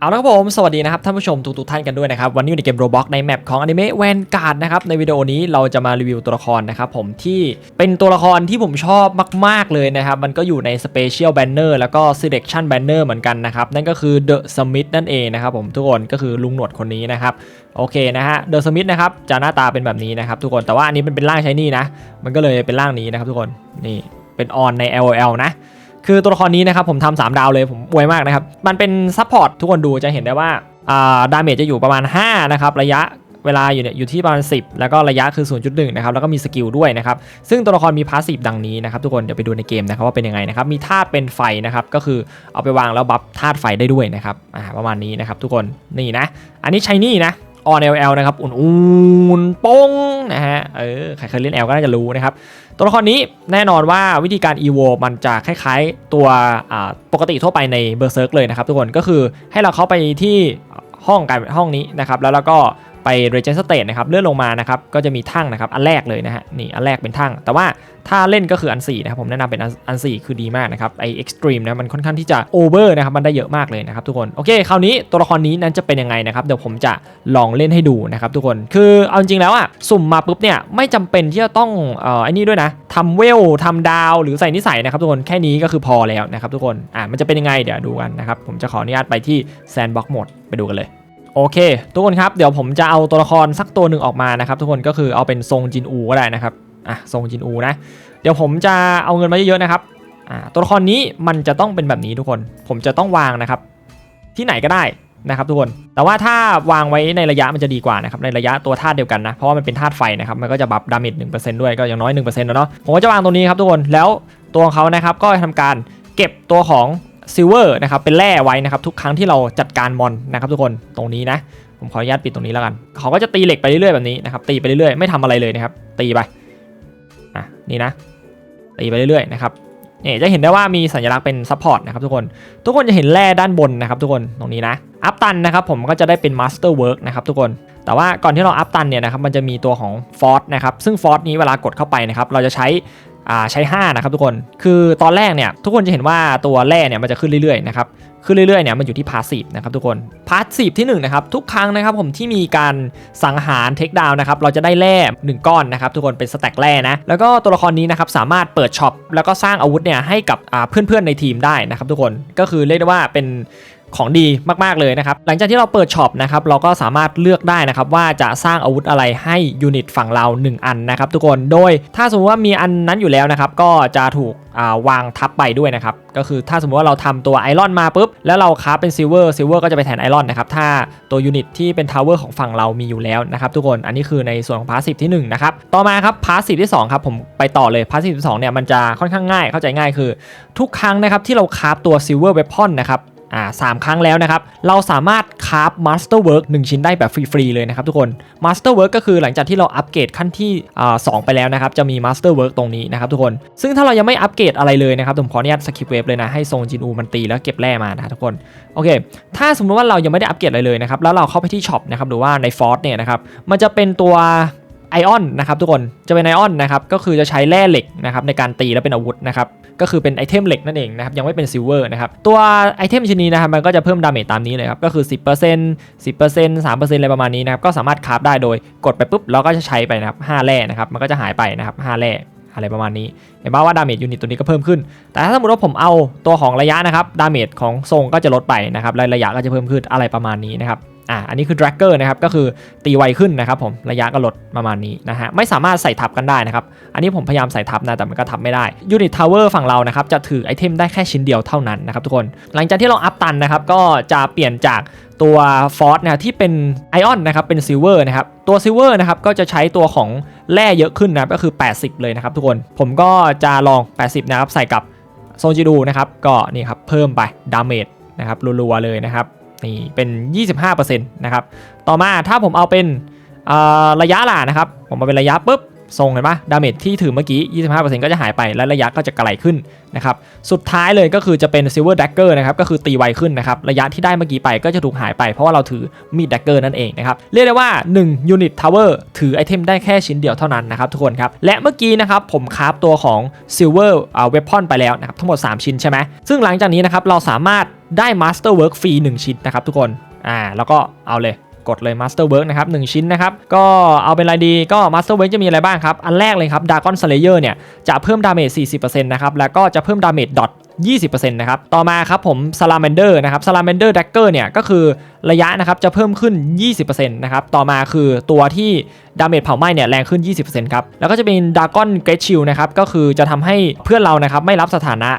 เอาละครับผมสวัสดีนะครับท่านผู้ชมทุกๆท่านกันด้วยนะครับวันนี้อยู่ในเกมโรบ็อกในแมปของอนิเมะแวนการ์ดนะครับในวิดีโอนี้เราจะมารีวิวตัวละครนะครับผมที่เป็นตัวละครที่ผมชอบมาก ๆ เลยนะครับมันก็อยู่ในสเปเชียลแบนเนอร์แล้วก็ Selection Banner เหมือนกันนะครับนั่นก็คือ The Smith นั่นเองนะครับผมทุกคนก็คือลุงหนวดคนนี้นะครับโอเคนะฮะ The Smith นะครับจะหน้าตาเป็นแบบนี้นะครับทุกคนแต่ว่าอันนี้มันเป็นร่างใช้นี่นะมันก็เลยเป็นร่างนี้นะครับทุกคนนี่เป็นออนใน LOL นะ คือตัวละครนี้นะครับผมทำ3ดาวเลยผมอวยมากนะครับ มันเป็นซัพพอร์ตทุกคนดูจะเห็นได้ว่าอ่าดาเมจจะอยู่ประมาณ 5 นะครับ ระยะเวลาอยู่เนี่ยอยู่ที่ประมาณ 10 แล้วก็ระยะคือ 0.1 นะครับ แล้วก็มีสกิลด้วยนะครับ ซึ่งตัวละครมีพาสซีฟดังนี้นะครับ ทุกคน เดี๋ยวไปดูในเกมนะครับว่าเป็นยังไงนะครับ มีธาตุเป็นไฟนะครับ ก็คือเอาไปวางแล้วบัฟธาตุไฟได้ด้วยนะครับ อ่า ประมาณนี้นะครับทุกคน นี่นะ อันนี้ใช้นี่นะ ออน LL นะครับ อุ่นๆโป้งนะฮะ เออ ใครเคยเล่นแอลก็น่าจะรู้นะครับ ตัวละครนี้แน่นอนว่าวิธีการ EVO มันจะคล้ายๆตัวปกติทั่วไปในเบอร์เซิร์กเลยนะครับทุกคนก็คือให้เราเข้าไปที่ห้องการห้องนี้นะครับ แล้วเราก็ ไป Regen State นะครับเลื่อนลงมานะครับก็จะมีทั้งนะครับอันแรกเลยนะฮะนี่อันแรกเป็นทั้งแต่ว่าถ้าเล่นก็คืออัน4นะครับผมแนะนำเป็นอัน4คือดีมากนะครับไอ Extreme นะมันค่อนข้างที่จะ Over นะครับมันได้เยอะมากเลยนะครับทุกคนโอเคคราวนี้ตัวละครนี้นั้นจะเป็นยังไงนะครับเดี๋ยวผมจะลองเล่นให้ดูนะครับทุกคนคือเอาจริงแล้วอะสุ่มมาปุ๊บเนี่ยไม่จำเป็นที่จะต้องเอ่อไอ้นี่ด้วยนะทำเวลทำดาว หรือใส่นิสัยนะครับทุกคนแค่นี้ก็คือพอแล้วนะครับทุกคนอ่ามันจะเป็นยังไงเดี๋ยวดูกันนะครับผมจะขออนุญาตไปที่ Sandbox Mode ไปดูกันเลย โอเค ทุกคนครับ เดี๋ยวผมจะเอาตัวละครสักตัวหนึ่งออกมานะครับ ทุกคนก็คือเอาเป็นทรงจินอูก็ได้นะครับอะทรงจินอูนะ เดี๋ยวผมจะเอาเงินมาเยอะๆนะครับอ่าตัวละครนี้มันจะต้องเป็นแบบนี้ทุกคน ผมจะต้องวางนะครับ ที่ไหนก็ได้นะครับทุกคน แต่ว่าถ้าวางไว้ในระยะมันจะดีกว่านะครับในระยะตัวธาตุเดียวกันนะ เพราะว่ามันเป็นธาตุไฟนะครับมันก็จะบัฟดาเมจหนึ่งเปอร์เซ็นต์ด้วยก็อย่างน้อยหนึ่งเปอร์เซ็นต์แล้วเนาะผมก็จะวางตรงนี้ครับทุกคนแล้วตัวของเขานะครับก็ทำการเก็บตัวของ ซิลเวอร์นะครับเป็นแร่ไว้นะครับทุกครั้งที่เราจัดการมอนนะครับทุกคนตรงนี้นะ ผมขออนุญาตปิดตรงนี้แล้วกัน เขาก็จะตีเหล็กไปเรื่อยๆแบบนี้นะครับตีไปเรื่อยๆไม่ทำอะไรเลยนะครับตีไปอะนี่นะตีไปเรื่อยๆนะครับเนี่ยจะเห็นได้ว่ามีสัญลักษณ์เป็นซัพพอร์ตนะครับทุกคน ทุกคนจะเห็นแร่ด้านบนนะครับทุกคนตรงนี้นะ อัพตันนะครับผมก็จะได้เป็นมาสเตอร์เวิร์กนะครับทุกคน แต่ว่าก่อนที่เราอัพตันเนี่ยนะครับมันจะมีตัวของฟอร์สนะครับ ซึ่งฟอร์สนี้เวลากดเข้าไปนะครับเราจะใช้ ใช้ 5 นะครับทุกคน คือตอนแรกเนี่ยทุกคนจะเห็นว่าตัวแร่เนี่ยมันจะขึ้นเรื่อยๆนะครับขึ้นเรื่อยๆเนี่ยมันอยู่ที่พาสซีฟนะครับทุกคนพาสซีฟที่1นะครับทุกครั้งนะครับผมที่มีการสังหารเทคดาวนะครับเราจะได้แร่1ก้อนนะครับทุกคนเป็นสแต็กแร่นะแล้วก็ตัวละครนี้นะครับสามารถเปิดช็อปแล้วก็สร้างอาวุธเนี่ยให้กับเพื่อนๆในทีมได้นะครับทุกคนก็คือเรียกได้ว่าเป็น ของดีมากๆเลยนะครับหลังจากที่เราเปิดช็อปนะครับเราก็สามารถเลือกได้นะครับว่าจะสร้างอาวุธอะไรให้ยูนิตฝั่งเรา 1 อันนะครับทุกคนโดยถ้าสมมติว่ามีอันนั้นอยู่แล้วนะครับก็จะถูกวางทับไปด้วยนะครับก็คือถ้าสมมติว่าเราทำตัวไอรอนมาปุ๊บแล้วเราคราฟเป็นซิลเวอร์ซิลเวอร์ก็จะไปแทนไอรอนนะครับถ้าตัวยูนิตที่เป็นทาวเวอร์ของฝั่งเรามีอยู่แล้วนะครับทุกคนอันนี้คือในส่วนของพาสซีฟที่1นะครับต่อมาครับพาสซีฟที่2ครับผมไปต่อเลยพาสซีฟที่2เนี่ยมันจะค่อนข้างง่ายเข้าใจง่ายคือ ทุกครั้งนะครับที่เราคราฟตัวซิลเวอร์เวพอนนะครับ อ่าสามครั้งแล้วนะครับ เราสามารถคราฟมาสเตอร์เวิร์กหนึ่งชิ้นได้แบบฟรีๆเลยนะครับทุกคนมาสเตอร์เวิร์กก็คือหลังจากที่เราอัปเกรดขั้นที่อ่าสไปแล้วนะครับ จะมีมาสเตอร์เวิร์กตรงนี้นะครับทุกคน ซึ่งถ้าเรายังไม่อัปเกรดอะไรเลยนะครับผมขออนุญาตสกิปเวฟเลยนะให้ทรงจินอูมันตีแล้วเก็บแร่มานะทุกคนโอเค ถ้าสมมติว่าเรายังไม่ได้อัปเกรดอะไรเลยนะครับแล้วเราเข้าไปที่ช็อปนะครับหรือว่าในฟอร์สเนี่ยนะครับมันจะเป็นตัว ไอออนนะครับทุกคนจะเป็นไอออนนะครับก็คือจะใช้แร่เหล็กนะครับในการตีแล้วเป็นอาวุธนะครับก็คือเป็นไอเทมเหล็กนั่นเองนะครับยังไม่เป็นซิลเวอร์นะครับตัวไอเทมชิ้นนี้นะครับมันก็จะเพิ่มดาเมจตามนี้เลยครับก็คือ 10% 10% 3%อะไรประมาณนี้นะครับก็สามารถคราฟได้โดยกดไปปุ๊บเราก็จะใช้ไปนะครับ5แร่นะครับมันก็จะหายไปนะครับ5แร่อะไรประมาณนี้เห็นป่าว่าดาเมจยูนิตตัวนี้ก็เพิ่มขึ้น แต่ถ้าสมมติว่าผมเอาตัวของระยะนะครับดาเมจของทรงก็จะลดไปนะครับระยะก็จะเพิ่มขึ้นอะไรประมาณนี้นะครับ อ่าอันนี้คือ dragger นะครับก็คือตีไวขึ้นนะครับผมระยะก็ลดประมาณนี้นะฮะไม่สามารถใส่ทับกันได้นะครับ อันนี้ผมพยายามใส่ทับนะแต่มันก็ทับไม่ได้ unit tower ฝั่งเรานะครับจะถือไอเทมได้แค่ชิ้นเดียวเท่านั้นนะครับทุกคน หลังจากที่เราอัพตันนะครับก็จะเปลี่ยนจากตัวฟอสนะที่เป็นไอออนนะครับเป็นซิลเวอร์นะครับตัวซิลเวอร์นะครับก็จะใช้ตัวของแร่เยอะขึ้นนะก็คือ 80 เลยนะครับทุกคนผมก็จะลอง 80 นะครับใส่กับโซจิดูนะครับก็นี่ครับเพิ่มไปดาเมจนะครับรัวๆเลยนะครับ นี่เป็น 25%นะครับ ต่อมาถ้าผมเอาเป็นระยะล่ะนะครับ ผมเอาเป็นระยะปุ๊บทรงเห็นปะดาเมจที่ถือเมื่อกี้ 25%ก็จะหายไป และระยะก็จะไกลขึ้นนะครับ สุดท้ายเลยก็คือจะเป็น Silver Dagger นะครับ ก็คือตีไวขึ้นนะครับ ระยะที่ได้เมื่อกี้ไปก็จะถูกหายไป เพราะว่าเราถือมีด Dagger นั่นเองนะครับ เรียกได้ว่า 1 Unit Tower ถือไอเทมได้แค่ชิ้นเดียวเท่านั้นนะครับทุกคนครับ และเมื่อกี้นะครับผมคราฟตัวของ Silver Weapon ไปแล้วนะครับ ทั้งหมด 3 ชิ้นใช่ไหมซึ่งหลังจากนี้นะครับเราสามารถ ได้ Masterwork ฟรี1ชิ้นนะครับทุกคนอ่าแล้วก็เอาเลยกดเลย Masterwork นะครับ1ชิ้นนะครับ ก็เอาเป็นอะไรดีก็ Masterwork จะมีอะไรบ้างครับ อันแรกเลยครับ Dragon Slayer เนี่ย จะเพิ่มดาเมจ 40%นะครับ แล้วก็จะเพิ่มดาเมจดอท20%นะครับ ต่อมาครับผม Salamander นะครับ Salamander Dagger เนี่ย ก็คือระยะนะครับ จะเพิ่มขึ้น 20%นะครับ ต่อมาคือตัวที่ดาเมจเผาไหม้เนี่ยแรงขึ้น 20%ครับ แล้วก็จะเป็น Dragon Great Shield นะครับ ก็คือจะทำให้เพื่อนเรานะครับไม่รับสถานะ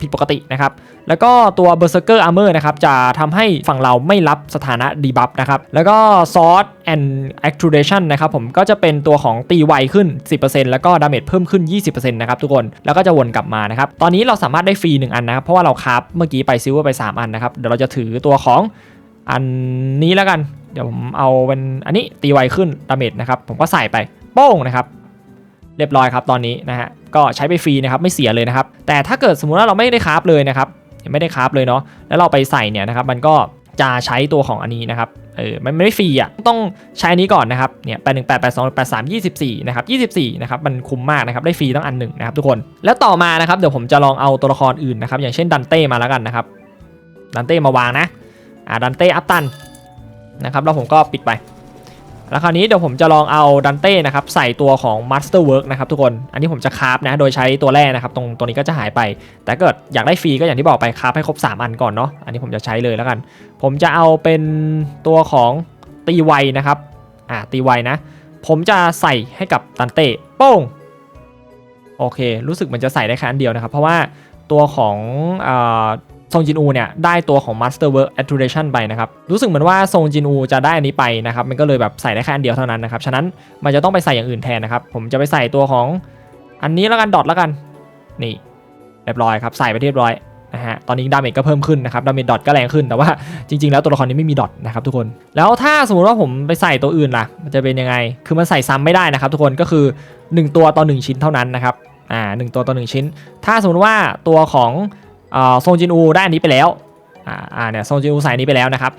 ผิดปกตินะครับ แล้วก็ตัว Berserker Armor นะครับจะทำให้ฝั่งเราไม่รับสถานะ debuff นะครับแล้วก็ Sword and Actuation นะครับผมก็จะเป็นตัวของตีไวขึ้น 10%แล้วก็ดาเมจเพิ่มขึ้น 20%นะครับทุกคนแล้วก็จะวนกลับมานะครับตอนนี้เราสามารถได้ฟรี 1 อันนะครับเพราะว่าเราคราฟเมื่อกี้ไปซิลเวอร์ไป 3 อันนะครับเดี๋ยวเราจะถือตัวของอันนี้แล้วกัน เดี๋ยวผมเอาเป็นอันนี้ตีไวขึ้นดาเมจนะครับผมก็ใส่ไปโป้งนะครับเรียบร้อยครับตอนนี้นะฮะก็ใช้ไปฟรีนะครับไม่เสียเลยนะครับแต่ถ้าเกิดสมมุติว่าเราไม่ได้คราฟเลยนะครับ ไม่ได้คราฟเลยเนาะแล้วเราไปใส่เนี่ยนะครับมันก็จะใช้ตัวของอันนี้นะครับเออมันไม่ฟรีอะต้องใช้อันนี้ก่อนนะครับเนี่ยแปดหนึ่งแปดแปดสองแปดสามยี่สิบสี่นะครับยี่สิบสี่นะครับมันคุ้มมากนะครับได้ฟรีตั้งอันหนึ่งนะครับทุกคนแล้วต่อมานะครับเดี๋ยวผมจะลองเอาตัวละครอื่นนะครับอย่างเช่นดันเต้มาแล้วกันนะครับดันเต้มาวางนะอ่าดันเต้อัพตันนะครับแล้วผมก็ปิดไป แล้วคราวนี้เดี๋ยวผมจะลองเอาดันเต้นะครับใส่ตัวของ Masterwork นะครับทุกคน อันนี้ผมจะคราฟนะโดยใช้ตัวแรกนะครับตรงตัวนี้ก็จะหายไป แต่เกิดอยากได้ฟรีก็อย่างที่บอกไปคราฟให้ครบ 3 อันก่อนเนาะ อันนี้ผมจะใช้เลยแล้วกัน ผมจะเอาเป็นตัวของตีไวนะครับ อ่าตีไวนะ ผมจะใส่ให้กับดันเต้โป้ง โอเค รู้สึกมันจะใส่ได้แค่อันเดียวนะครับ เพราะว่าตัวของอ่า ซงจินอูเนี่ยได้ตัวของ Masterwork Attribution ไปนะครับ รู้สึกเหมือนว่าซงจินอูจะได้อันนี้ไปนะครับ มันก็เลยแบบใส่ได้แค่อันเดียวเท่านั้นนะครับ ฉะนั้นมันจะต้องไปใส่อย่างอื่นแทนนะครับ ผมจะไปใส่ตัวของอันนี้แล้วกันดอทแล้วกัน นี่เรียบร้อยครับ ใส่ไปเรียบร้อยนะฮะ ตอนนี้ดาเมจก็เพิ่มขึ้นนะครับ ดาเมจดอทก็แรงขึ้น แต่ว่าจริง ๆ แล้วตัวละครนี้ไม่มีดอทนะครับทุกคน แล้วถ้าสมมติว่าผมไปใส่ตัวอื่นล่ะ มันจะเป็นยังไง คือมันใส่ซ้ำไม่ได้นะครับ ทุกคน ก็คือ 1 ตัวต่อ 1 ชิ้นเท่านั้นนะครับ อ่าหตัวต่อ 1 ชิ้น ถ้าสมมติว่าตัวของ อ่าซงจินอูได้อันนี้ไปแล้วอ่าเนี่ยซงจินอูใส่นี้ไปแล้วนะครับ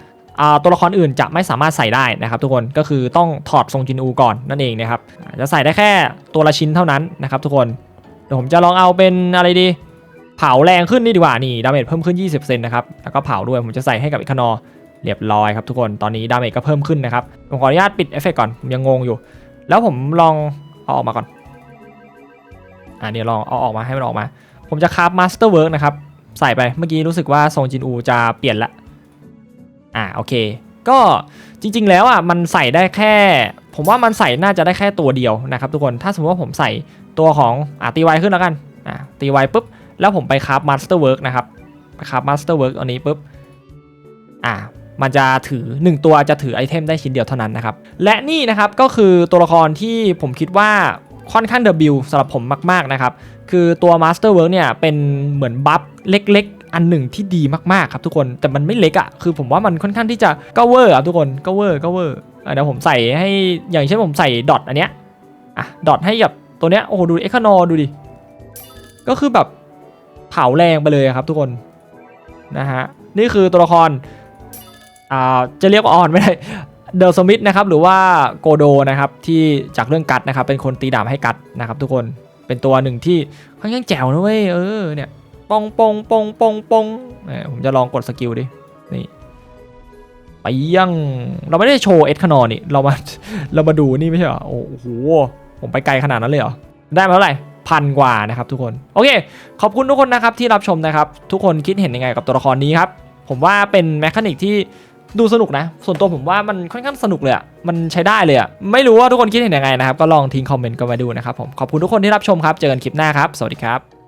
ตัวละครอื่นจะไม่สามารถใส่ได้นะครับ ทุกคนก็คือต้องถอดซงจินอูก่อนนั่นเองนะครับจะใส่ได้แค่ตัวละชิ้นเท่านั้นนะครับ ทุกคนเดี๋ยวผมจะลองเอาเป็นอะไรดี เผาแรงขึ้นนี่ดีกว่านี่ดาเมจเพิ่มขึ้น 20%นนะครับแล้วก็เผาด้วยผมจะใส่ให้กับอีคานอเรียบร้อยครับทุกคนตอนนี้ดาเมจก็เพิ่มขึ้นนะครับผมขออนุญาตปิดเอฟเฟกต์ก่อนผมยังงงอยู่ แล้วผมลองเอาออกมาก่อนอ่าเดี๋ยวลองเอาออกมาให้มันออกมา ผมจะคราฟมาสเตอร์เวิร์กนะครับ ใส่ไปเมื่อกี้รู้สึกว่าทรงจินอูจะเปลี่ยนละอ่าโอเค ก็จริง ๆ แล้วอะมันใส่ได้แค่ ผมว่ามันใส่น่าจะได้แค่ตัวเดียวนะครับทุกคนถ้าสมมติว่าผมใส่ตัวของอ่าตีไวขึ้นแล้วกันอ่าตีไวปุ๊บ แล้วผมไปคราฟมาสเตอร์เวิร์กนะครับไปคราฟมาสเตอร์เวิร์กอันนี้ปุ๊บอ่ามันจะถือ 1 ตัวจะถือไอเทมได้ชิ้นเดียวเท่านั้นนะครับ และนี่นะครับก็คือตัวละครที่ผมคิดว่า ค่อนข้างเดบิวสำหรับผมมากๆนะครับ คือตัว Masterwork เนี่ยเป็นเหมือนบัฟเล็กๆ อันหนึ่งที่ดีมากๆครับทุกคนแต่มันไม่เล็กอะ่ะคือผมว่ามันค่อนข้างที่จะก็เวอร์อะทุกคนก็เวอร์ก็เวอร์เดี๋ยวผมใส่ให้อย่างเช่นผมใส่ดอทอันเนี้ยอะดอทให้กับตัวเนี้ยโอ้โหดูเอ็กคานอดูดิก็คือแบบเผาแรงไปเลยครับทุกคนนะฮะนี่คือตัวละครอ่าจะเรียกว่าอ่อนไม่ได้ เดลสมิธนะครับหรือว่าโกโดนะครับที่จากเรื่องกัดนะครับเป็นคนตีดาบให้กัดนะครับทุกคนเป็นตัวหนึ่งที่ค่อนข้างแจ๋วนะเว้ยเออเนี่ยปองปองปองปองปองเนี่ยผมจะลองกดสกิลดินี่ไปยังเราไม่ได้โชว์เอ็ดคานอนี่เรามาเรามาดูนี่ไม่ใช่เหรอโอ้โหผมไปไกลขนาดนั้นเลยเหรอได้มาเท่าไหร่พันกว่านะครับทุกคนโอเค ขอบคุณทุกคนนะครับที่รับชมนะครับ ทุกคนคิดเห็นยังไงกับตัวละครนี้ครับผมว่าเป็นแมคานิกที่ ดูสนุกนะ ส่วนตัวผมว่ามันค่อนข้างสนุกเลยอะมันใช้ได้เลยอะไม่รู้ว่าทุกคนคิดเห็นยังไงนะครับ ก็ลองทิ้งคอมเมนต์กันมาดูนะครับผม ขอบคุณทุกคนที่รับชมครับ เจอกันคลิปหน้าครับ สวัสดีครับ